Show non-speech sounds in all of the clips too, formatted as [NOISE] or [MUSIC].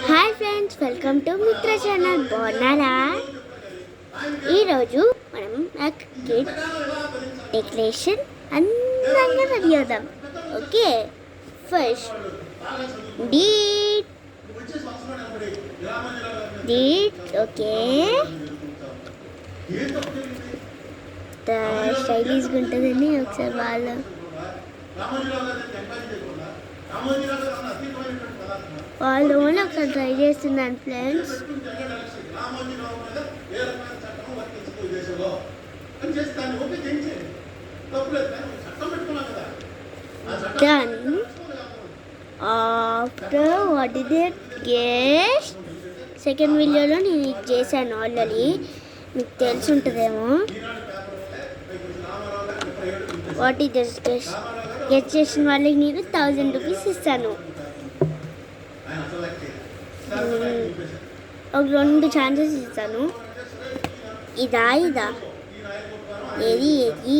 Hi friends welcome to Mitra channel. బాగున్నారా? ఈరోజు మనం కిడ్ డెకరేషన్ అందంగా రెడీ అవుదాం ఓకే? ఫస్ట్ డీట్ డీట్ ఓకే? స్టైలిష్గా ఉంటుందని ఒకసారి వాళ్ళు వాళ్ళు ఓన్లీ ఒకసారి ట్రై చేస్తున్నాను friends done after what is it guest second వీడియోలో నేను ఇది చేశాను ఆల్రెడీ మీకు తెలిసి ఉంటుందేమో. వాట్ ఇస్ గెస్ట్ గెస్ట్ చేసిన వాళ్ళకి నేను థౌజండ్ రూపీస్ ఇస్తాను. ఒక రెండు ఛాన్సెస్ ఇస్తాను. ఇదా ఇదా. ఏది ఏది?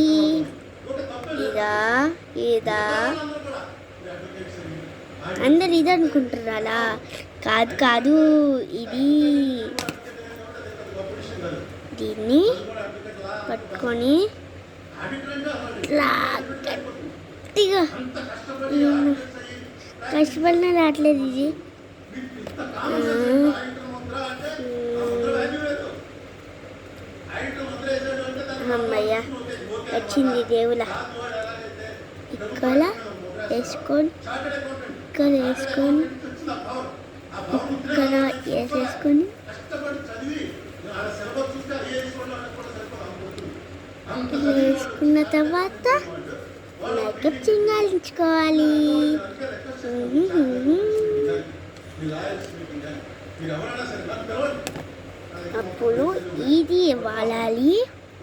ఇదా ఇదా. అందరు ఇది అనుకుంటున్నారా? కాదు కాదు. ఇది దీన్ని పట్టుకొని గట్టిగా. కష్టపడిన కష్టపడినా రావట్లేదు ఇది. అమ్మయ్య వచ్చింది దేవుల. ఇక్కడ వేసుకొని ఇక్కడ వేసుకొని ఇక్కడ వేసేసుకొని. వేసుకున్న తర్వాత మేకప్ చింగాలించుకోవాలి. అప్పుడు ఇది వాలాలి.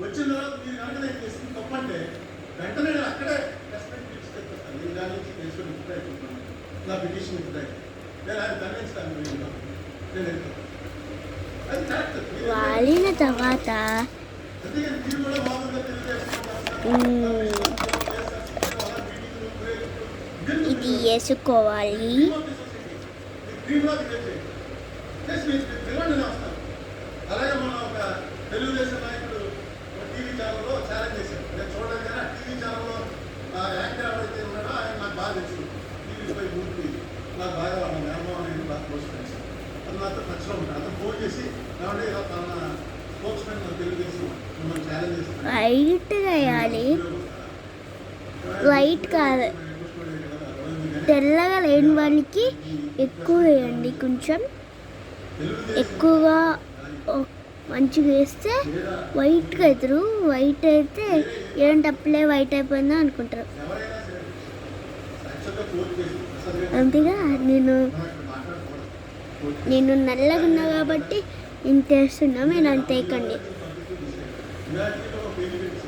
వచ్చిన తర్వాత మీరు కనుక నేను చేసిన వెంటనే నేను అక్కడే రెస్పెక్ట్ తీసుకెళ్తాను నేను దాని నుంచి నా పిటిషన్ నేను ఆయన కన్విన్స్తాను నేను వెళ్తాను తర్వాత ఇది వేసుకోవాలి డ్రీమ్ లాగా చేయండి ప్లస్ మీరు పిలవండి వస్తాను అలాగే మన ఒక తెలుగుదేశం నాయకుడు ఒక టీవీ ఛానల్లో ఛాలెంజ్ చేశారు నేను చూడలేదు కానీ ఆ టీవీ ఛానల్లో యాక్టర్ ఎవరైతే ఉన్నాడో ఆయన నాకు బాగా తెలుసు టీవీపై పూర్తి నాకు బాగా వాళ్ళ మేనమావ అనేది బాగా క్లోజ్ ఫ్రెండ్స్ అది నాతో టచ్లో ఉంటాడు అతను ఫోన్ చేసి కాబట్టి ఇలా తన స్పోక్స్ మెన్ తెలుగుదేశం మిమ్మల్ని ఛాలెంజ్ చేస్తున్నాడు వైట్గా వైట్ కాదు తెల్లగా లేని వానికి ఎక్కువ వేయండి. కొంచెం ఎక్కువగా మంచిగా వేస్తే వైట్గా అవుతారు. వైట్ అయితే ఏంటి వైట్ అయిపోయిందా అనుకుంటారు. అంతేగా నేను నేను నల్లగా ఉన్నా కాబట్టి ఇంత వేస్తున్నా మీరు అంత వేయకండి. ఇలాంటిలో బెనిఫిట్స్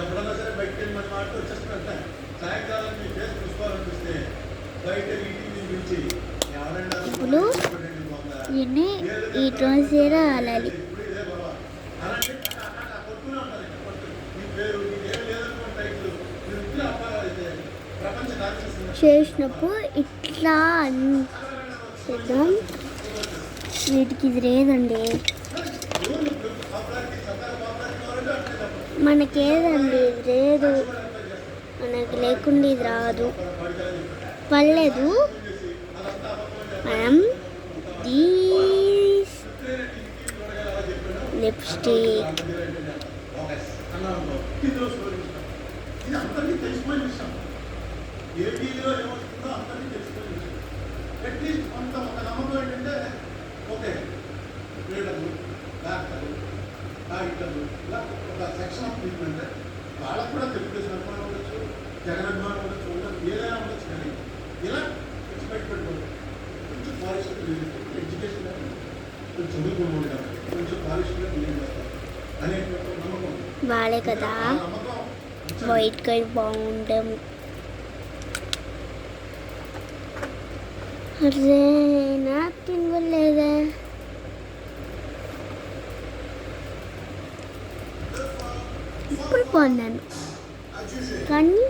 ఎప్పుడన్నా సరే బయటకు వెళ్ళి మన మాట వచ్చేస్తున్నట్ట సాయంకాలం మీ ఫేస్ చూసుకోవాలనిపిస్తే బయట ఇంటిని నుంచి ఎవరైనా ఇప్పుడు దీన్ని ఈ ప్రపంచ కాన్షియస్ చేసినప్పుడు ఇట్లా చేద్దాం. వీటికి ఇది లేదండి. మనకేదండి ఇది లేదు. మనకి లేకుండా ఇది రాదు పర్లేదు మనం దీస్ లిప్స్టిక్ అట్లీస్ట్ కొంత ఒక నమ్మకం ఏంటంటే ఓకే డాక్టర్లు డాక్టర్లు ఇలా ఒక సెక్షన్ ఆఫ్ ట్రీట్మెంట్ వాళ్ళకు కూడా తెలుగుదేశం అభిమానం ఉండొచ్చు జగన్ అభిమానం ఉండొచ్చు ఉండదు ఏదైనా ఉండొచ్చు కానీ ఇలా ఎక్స్పెక్ట్ పెట్టుకోండి కొంచెం ఫారెస్ట్ ఎడ్యుకేషన్ కొంచెం చదువుకున్నాడు కాబట్టి కొంచెం ఫారెస్ట్గా బిల్డింగ్ చేస్తారు అనేటువంటి నమ్మకం. వాళ్ళే కదా? వైట్ కలర్ బాగుంటాం అరే నాకు ఇవ్వలేదా కొన్నాను. కానీ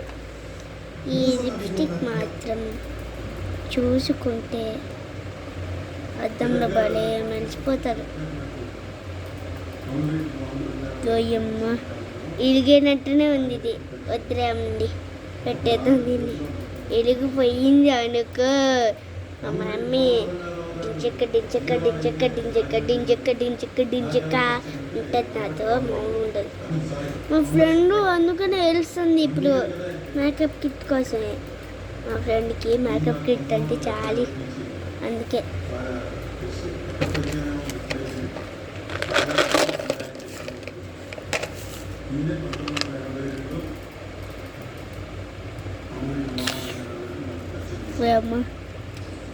ఈ లిప్స్టిక్ మాత్రం చూసుకుంటే అద్దంలో భలే మర్చిపోతారు ఓయమ్మ ఇరిగినట్టునే ఉంది ఇది. వద్దురామండి పెట్టేద్దాం దీన్ని. ఇరిగిపోయింది అనుకో. మా మమ్మీ డించక్క డించక్క డించక్క డించక్క డించక్క డించక్క డించక్క ఉంటుంది నాతో బాగుంటుంది మా ఫ్రెండ్ అందుకనే ఏడుస్తుంది ఇప్పుడు మేకప్ కిట్ కోసమే. మా ఫ్రెండ్కి మేకప్ కిట్ అంటే చాలా అందుకే. అమ్మ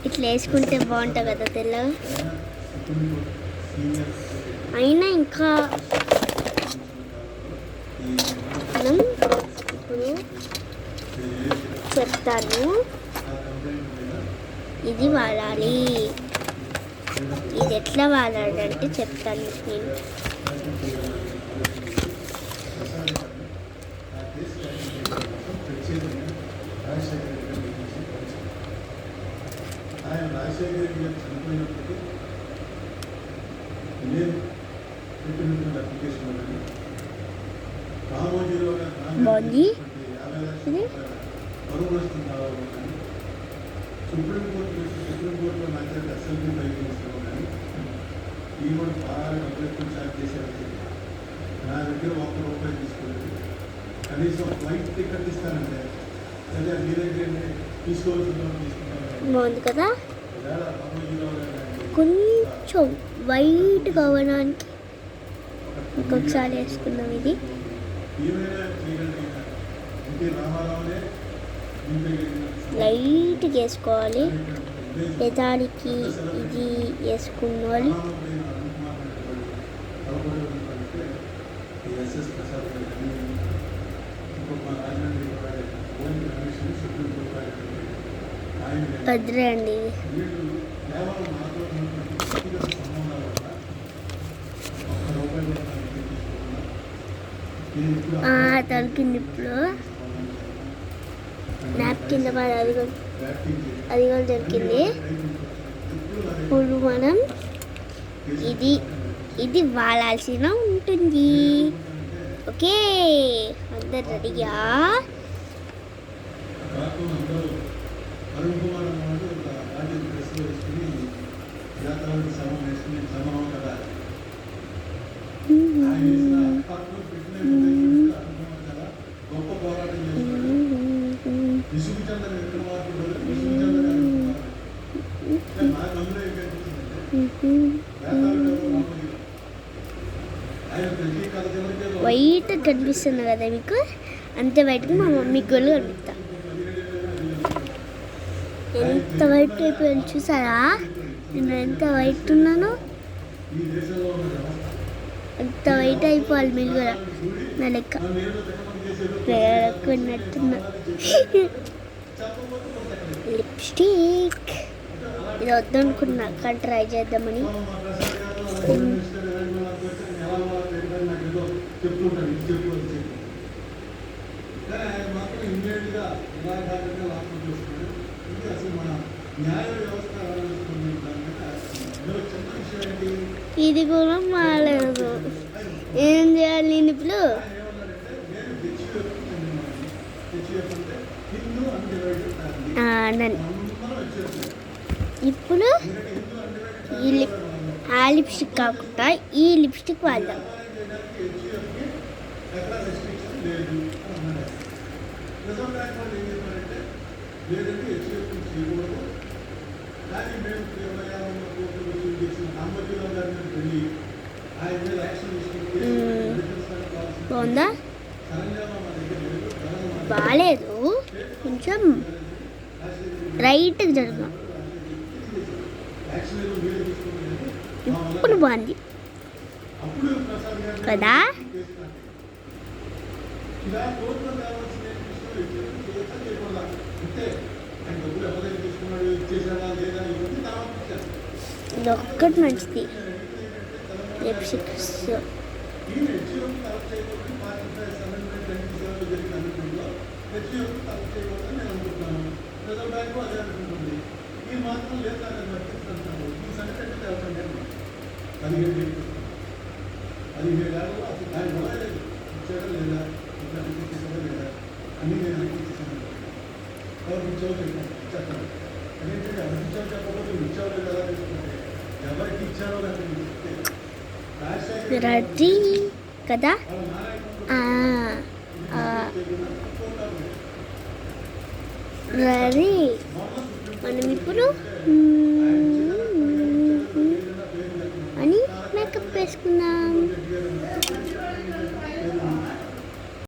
ఇట్లా వేసుకుంటే బాగుంటుంది కదా తెల్లగా అయినా ఇంకా మనం ఇప్పుడు చెప్తాను. ఇది వాడాలి. ఇది ఎట్లా వాడాలంటే చెప్తాను నేను. రాజశేఖర రెడ్డి గారు చనిపోయినప్పటికీ నేను పెట్టినటువంటి అప్లికేషన్ కానీ రామోజీరావు గారు యాభై లక్షల పరువు నష్టం కావాలి కానీ సుప్రీంకోర్టు సుప్రీంకోర్టులో నా అసెంబ్లీ ఫైల్ కానీ ఈ కూడా బాగా డబ్బులు ఎక్కువ ఛార్జ్ చేశారు నా దగ్గర ఒక్క రూపాయి తీసుకోలేదు కనీసం ఫ్లైట్ టికెట్ ఇస్తానంటే అదే మీ దగ్గర తీసుకోవాల్సిన తీసుకుంటాను కదా? కొంచెం వైట్ కావడానికి ఇంకొకసారి వేసుకున్నాం ఇది. లైట్గా వేసుకోవాలి. పెదానికి ఇది వేసుకున్నాలి ఎస్ఎస్ సుప్రీం కోర్టు వద్దులే అండి. ఇది ఇప్పుడు. నాప్ కింద పడి అది కూడా అది కూడా దొరికింది. ఇప్పుడు మనం ఇది ఇది వాడాల్సిన ఉంటుంది. ఓకే. అందరు రెడీగా అరుణ్ కుమార్ అన్నవాడు ఒక రాజ్యం డ్రెస్లో వేసుకుని జాతరలకు సమం వేసుకుని సమం కదా. ఆయన వేసిన పెట్టిన కదా. గొప్ప పోరాటం చేస్తున్నాడు. విక్రమార్కుడు ఏం కనిపిస్తుందంటే వైట్ కనిపిస్తుంది కదా మీకు? అంతే వైట్గా మా మమ్మీ గోళ్ళు కనిపిస్తా. ఎంత వైట్ అయిపోయాను చూసారా నేను ఎంత వైట్ ఉన్నాను? అంత వైట్ అయిపోవాలి మీరు కూడా. నా లెక్క. వేరకున్నట్టున్నా [LAUGHS] లిప్స్టిక్. ఇది వద్దనుకున్నా కానీ ట్రై చేద్దామని. మా ఇది అసలు మన న్యాయ వ్యవస్థ ఇది కూడా మాలేదు. ఏం చేయాలి ఇప్పుడు? నన్ను ఇప్పుడు ఈ లిప్ ఆ లిప్స్టిక్ కాకుండా ఈ లిప్స్టిక్ వాడదాం. లేదు బాగుందా? బాగాలేదు కొంచెం రైట్గా జరుగుదాం ఇప్పుడు బాగుంది? కదా? ఇది ఒక్కటి మంచిది. లిప్స్టిక్స్ ఈయన హెచ్యూఎఫ్ కలెక్ట్ చేయకూడదు పార్టీ ప్రైస్ అమెండ్మెంట్ ట్వంటీ సెవెన్లో జరిగిన అనుకుంటుందో హెచ్యూఎఫ్ కలెక్ట్ చేయకూడదని నేను అనుకుంటున్నాను రిజర్వ్ బ్యాంకు అదే అనుకుంటుంది ఈ మాత్రం లేదు నాకు వర్తిస్తుంటాను ఈ సంఘటన పదిహేడు వేలు పదిహేడు వేలలో అసలు దాని మొదలలేదు ఇచ్చారా లేదా ఇట్లా ఇచ్చేసారా లేదా అన్నీ నేను అన్ని ఇచ్చేసాను ఎవరికి ఇచ్చావో చెప్పాను చెప్పాను అదేంటంటే ఎవరికి ఇచ్చావో చెప్పకపోతే నువ్వు ఇచ్చావో లేదా ఎలా తెలుసుకుంటే ఎవరికి ఇచ్చారో లేకపోతే నువ్వు చెప్తే రాజశేఖర్ రెడీ కదా? వాళ్ళ మనం ఇప్పుడు అని మేకప్ వేసుకుందాం.